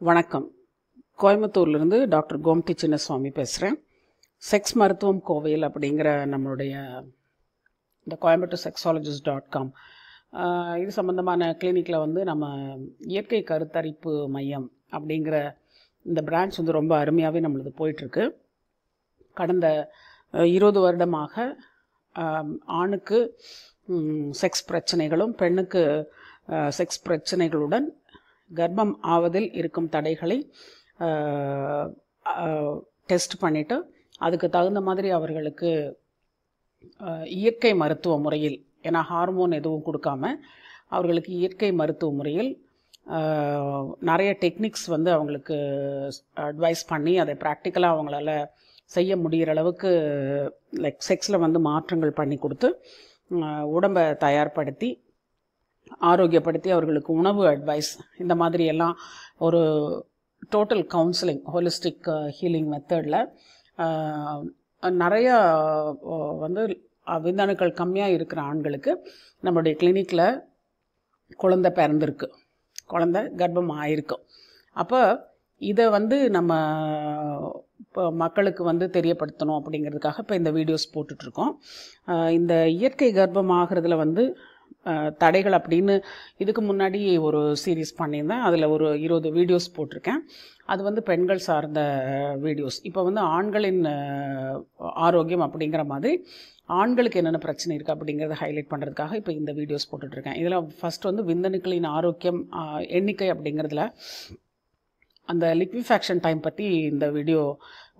வணக்கம். கோயம்புத்தூர்லேருந்து டாக்டர் கோம்தி சின்னசுவாமி பேசுகிறேன் செக்ஸ் மருத்துவம் கோவையில் அப்படிங்கிற நம்மளுடைய இந்த கோயம்புத்தூர் செக்ஸாலஜிஸ்ட் டாட் காம் இது சம்மந்தமான கிளினிக்கில் வந்து நம்ம இயற்கை கருத்தரிப்பு மையம் அப்படிங்கிற இந்த பிரான்ச் வந்து ரொம்ப அருமையாகவே நம்மளது போயிட்டுருக்கு. கடந்த இருபது வருடமாக ஆணுக்கு செக்ஸ் பிரச்சனைகளும் பெண்ணுக்கு செக்ஸ் பிரச்சனைகளுடன் கர்ப்பம் ஆவதில் இருக்கும் தடைகளை டெஸ்ட் பண்ணிவிட்டு அதுக்கு தகுந்த மாதிரி அவர்களுக்கு இயற்கை மருத்துவ முறையில் ஏன்னா ஹார்மோன் எதுவும் கொடுக்காம அவர்களுக்கு இயற்கை மருத்துவ முறையில் நிறைய டெக்னிக்ஸ் வந்து அவங்களுக்கு அட்வைஸ் பண்ணி அதை ப்ராக்டிக்கலாக அவங்களால செய்ய முடிகிற அளவுக்கு லைக் செக்ஸில் வந்து மாற்றங்கள் பண்ணி கொடுத்து உடம்பை தயார்படுத்தி ஆரோக்கியப்படுத்தி அவர்களுக்கு உணவு அட்வைஸ் இந்த மாதிரி எல்லாம் ஒரு டோட்டல் கவுன்சிலிங் ஹோலிஸ்டிக் ஹீலிங் மெத்தடில் நிறைய uh, வந்து விந்தணுக்கள் கம்மியாக இருக்கிற ஆண்களுக்கு நம்மளுடைய கிளினிக்கில் குழந்தை பிறந்திருக்கு. குழந்தை கர்ப்பம் ஆயிருக்கும் அப்போ இதை வந்து நம்ம இப்போ மக்களுக்கு வந்து தெரியப்படுத்தணும் அப்படிங்கிறதுக்காக இப்போ இந்த வீடியோஸ் போட்டுட்ருக்கோம். இந்த இயற்கை கர்ப்பம் ஆகிறதுல வந்து தடைகள் அப்படின்னு இதுக்கு முன்னாடி ஒரு சீரீஸ் பண்ணியிருந்தேன். அதில் ஒரு இருபது வீடியோஸ் போட்டிருக்கேன். அது வந்து பெண்கள் சார்ந்த வீடியோஸ் இப்போ வந்து ஆண்களின் ஆரோக்கியம் அப்படிங்கிற மாதிரி ஆண்களுக்கு என்னென்ன பிரச்சனை இருக்குது அப்படிங்கிறத ஹைலைட் பண்ணுறதுக்காக இப்போ இந்த வீடியோஸ் போட்டுட்ருக்கேன் இதில் ஃபஸ்ட் வந்து விந்தணுக்களின் ஆரோக்கியம் எண்ணிக்கை அப்படிங்கிறதுல அந்த லிக்விஃபேக்ஷன் டைம் பற்றி இந்த வீடியோ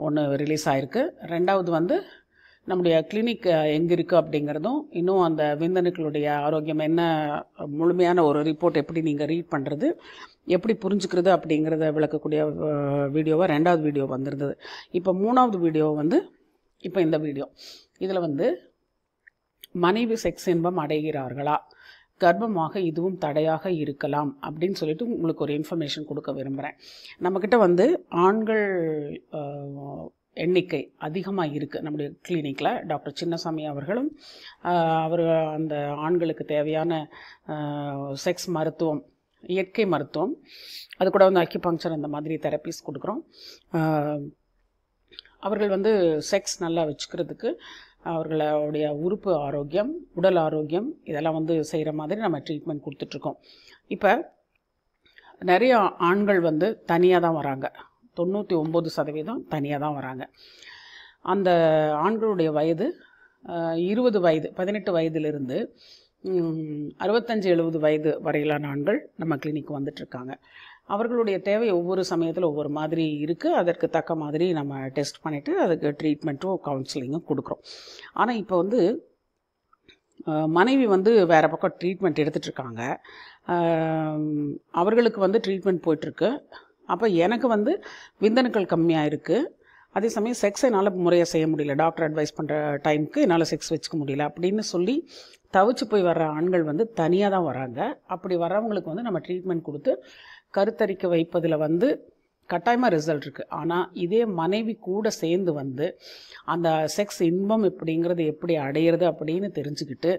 ஒன்று ரிலீஸ் ஆயிருக்கு. ரெண்டாவது வந்து நம்முடைய கிளினிக் எங்கே இருக்குது அப்படிங்கிறதும் இன்னும் அந்த விந்தணுக்களுடைய ஆரோக்கியம் என்ன முழுமையான ஒரு ரிப்போர்ட் எப்படி நீங்கள் ரீட் பண்ணுறது எப்படி புரிஞ்சுக்கிறது அப்படிங்கிறத விளக்கக்கூடிய வீடியோவாக ரெண்டாவது வீடியோ வந்திருந்தது. இப்போ மூணாவது வீடியோ வந்து இப்போ இந்த வீடியோ. இதில் வந்து மனைவி செக்ஸ் இன்பம் அடைகிறார்களா? கர்ப்பமாக இதுவும் தடையாக இருக்கலாம் அப்படின்னு சொல்லிட்டு உங்களுக்கு ஒரு இன்ஃபர்மேஷன் கொடுக்க விரும்புகிறேன் நம்மக்கிட்ட வந்து ஆண்கள் எண்ணிக்கை அதிகமாக இருக்குது நம்முடைய கிளினிக்கில் டாக்டர் சின்னசாமி அவர்களும் அவர் அந்த ஆண்களுக்கு தேவையான செக்ஸ் மருத்துவம் இயற்கை மருத்துவம் அது கூட வந்து அக்கிபங்க்சர் அந்த மாதிரி தெரப்பிஸ் கொடுக்குறோம். அவர்கள் வந்து செக்ஸ் நல்லா வச்சுக்கிறதுக்கு அவர்களுடைய உறுப்பு ஆரோக்கியம் உடல் ஆரோக்கியம் இதெல்லாம் வந்து செய்கிற மாதிரி நம்ம ட்ரீட்மெண்ட் கொடுத்துட்ருக்கோம் இப்போ நிறைய ஆண்கள் வந்து தனியாக தான் வராங்க. தொண்ணூற்றி ஒம்பது சதவீதம் தனியாக தான் வராங்க. அந்த ஆண்களுடைய வயது இருபது வயது பதினெட்டு வயதிலிருந்து அறுபத்தஞ்சு எழுபது வயது வரையிலான ஆண்கள் நம்ம கிளினிக் வந்துட்டுருக்காங்க அவர்களுடைய தேவை ஒவ்வொரு சமயத்தில் ஒவ்வொரு மாதிரி இருக்குது அதற்கு தக்க மாதிரி நம்ம டெஸ்ட் பண்ணிவிட்டு அதுக்கு ட்ரீட்மெண்ட்டும் கவுன்சிலிங்கும் கொடுக்குறோம். ஆனால் இப்போ வந்து மனைவி வந்து வேறு பக்கம் ட்ரீட்மெண்ட் எடுத்துகிட்ருக்காங்க அவர்களுக்கு வந்து ட்ரீட்மெண்ட் போயிட்டுருக்கு அப்போ எனக்கு வந்து விந்தணுக்கள் கம்மியாக இருக்குது அதே சமயம் செக்ஸ் என்னால் முறையாக செய்ய முடியல. டாக்டர் அட்வைஸ் பண்ணுற டைமுக்கு என்னால் செக்ஸ் வச்சுக்க முடியல அப்படின்னு சொல்லி தவிச்சு போய் வர்ற ஆண்கள் வந்து தனியாக தான் வராங்க. அப்படி வர்றவங்களுக்கு வந்து நம்ம ட்ரீட்மெண்ட் கொடுத்து கருத்தரிக்க வைப்பதில் வந்து கட்டாயமாக ரிசல்ட் இருக்குது ஆனால் இதே மனைவி கூட சேர்ந்து வந்து அந்த செக்ஸ் இன்பம் எப்படிங்கிறது எப்படி அடையிறது அப்படின்னு தெரிஞ்சுக்கிட்டு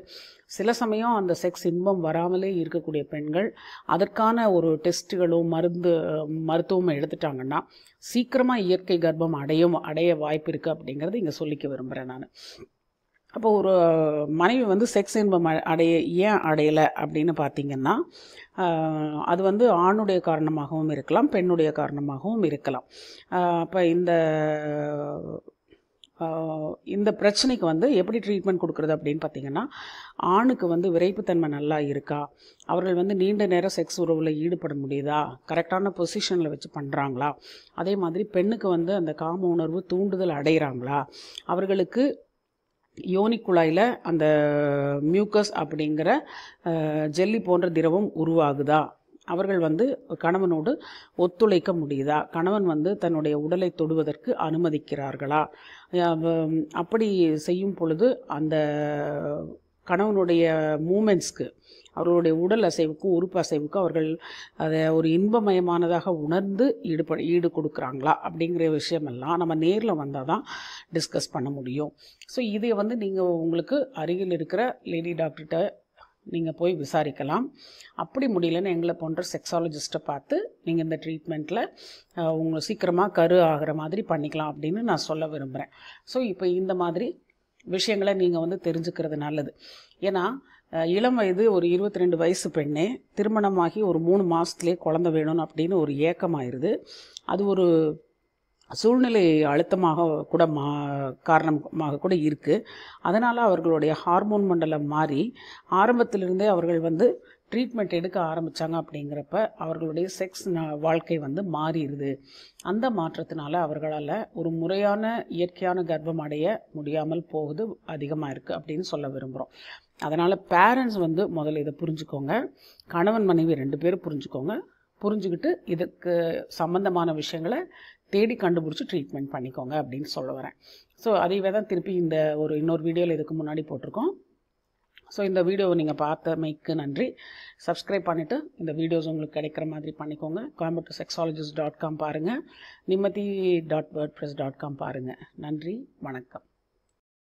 சில சமயம் அந்த செக்ஸ் இன்பம் வராமலே இருக்கக்கூடிய பெண்கள் அதற்கான ஒரு டெஸ்ட்டுகளும் மருந்து மருத்துவமும் எடுத்துட்டாங்கன்னா சீக்கிரமாக இயற்கை கர்ப்பம் அடையும் அடைய வாய்ப்பு இருக்குது அப்படிங்கிறது இங்கே சொல்லிக்க விரும்புகிறேன் நான். அப்போ ஒரு மனைவி வந்து செக்ஸ் இன்பம் அடைய ஏன் அடையலை அப்படின்னு பார்த்தீங்கன்னா அது வந்து ஆணுடைய காரணமாகவும் இருக்கலாம் பெண்ணுடைய காரணமாகவும் இருக்கலாம். அப்போ இந்த இந்த பிரச்சனைக்கு வந்து எப்படி ட்ரீட்மெண்ட் கொடுக்குறது அப்படின்னு பார்த்தீங்கன்னா ஆணுக்கு வந்து விரைப்புத்தன்மை நல்லா இருக்கா? அவர்கள் வந்து நீண்ட நேரம் செக்ஸ் உறவில் ஈடுபட முடியுதா? கரெக்டான பொசிஷனில் வச்சு பண்ணுறாங்களா அதே மாதிரி பெண்ணுக்கு வந்து அந்த காம உணர்வு தூண்டுதல் அடைகிறாங்களா அவர்களுக்கு யோனி குழாயில் அந்த மியூக்கஸ் அப்படிங்கிற ஜெல்லி போன்ற திரவம் உருவாகுதா? அவர்கள் வந்து கணவனோடு ஒத்துழைக்க முடியுதா? கணவன் வந்து தன்னுடைய உடலை தொடுவதற்கு அனுமதிக்கிறார்களா? அப்படி செய்யும் பொழுது அந்த கணவனுடைய மூமெண்ட்ஸ்க்கு அவர்களுடைய உடல் அசைவுக்கும் உறுப்பு அசைவுக்கும் அவர்கள் அதை ஒரு இன்பமயமானதாக உணர்ந்து ஈடுபட ஈடு கொடுக்குறாங்களா அப்படிங்கிற விஷயமெல்லாம் நம்ம நேரில் வந்தால் தான் டிஸ்கஸ் பண்ண முடியும். ஸோ இதை வந்து நீங்கள் உங்களுக்கு அருகில் இருக்கிற லேடி டாக்டர்கிட்ட நீங்கள் போய் விசாரிக்கலாம். அப்படி முடியலன்னு எங்களை போன்ற செக்ஸாலஜிஸ்ட்டை பார்த்து நீங்கள் இந்த ட்ரீட்மெண்ட்டில் உங்களை சீக்கிரமாக கரு ஆகிற மாதிரி பண்ணிக்கலாம் அப்படின்னு நான் சொல்ல விரும்புகிறேன் ஸோ இப்போ இந்த மாதிரி விஷயங்களை நீங்கள் வந்து தெரிஞ்சுக்கிறது நல்லது. ஏன்னா இளம் வயது ஒரு இருபத்தி ரெண்டு வயசு பெண்ணே திருமணமாகி ஒரு மூணு மாதத்துலேயே குழந்த வேணும் அப்படின்னு ஒரு ஏக்கமாயிருது. அது ஒரு சூழ்நிலை அழுத்தமாக கூட மா காரணமாக கூட இருக்குது அதனால் அவர்களுடைய ஹார்மோன் மண்டலம் மாறி ஆரம்பத்திலிருந்தே அவர்கள் வந்து ட்ரீட்மெண்ட் எடுக்க ஆரம்பித்தாங்க அப்படிங்கிறப்ப அவர்களுடைய செக்ஸ் வாழ்க்கை வந்து மாறிடுது. அந்த மாற்றத்தினால அவர்களால் ஒரு முறையான இயற்கையான கர்ப்பம் அடைய முடியாமல் போகுது அதிகமாக இருக்குது அப்படின்னு சொல்ல விரும்புகிறோம் அதனால் பேரண்ட்ஸ் வந்து முதல்ல இதை புரிஞ்சுக்கோங்க. கணவன் மனைவி ரெண்டு பேரும் புரிஞ்சுக்கோங்க. புரிஞ்சுக்கிட்டு இதுக்கு சம்மந்தமான விஷயங்களை தேடி கண்டுபிடிச்சி ட்ரீட்மெண்ட் பண்ணிக்கோங்க அப்படின்னு சொல்ல வரேன். ஸோ அதே தான் திருப்பி இந்த ஒரு இன்னொரு வீடியோவில் இதுக்கு முன்னாடி போட்டிருக்கோம். ஸோ இந்த வீடியோவை நீங்கள் பார்த்தமைக்கு நன்றி. சப்ஸ்கிரைப் பண்ணிவிட்டு இந்த வீடியோஸ் உங்களுக்கு கிடைக்கிற மாதிரி பண்ணிக்கோங்க. கோயம்புத்தூர் செக்ஸாலஜிஸ்ட் டாட் காம் பாருங்கள் Nimmathi dot WordPress dot com பாருங்கள் நன்றி. வணக்கம்.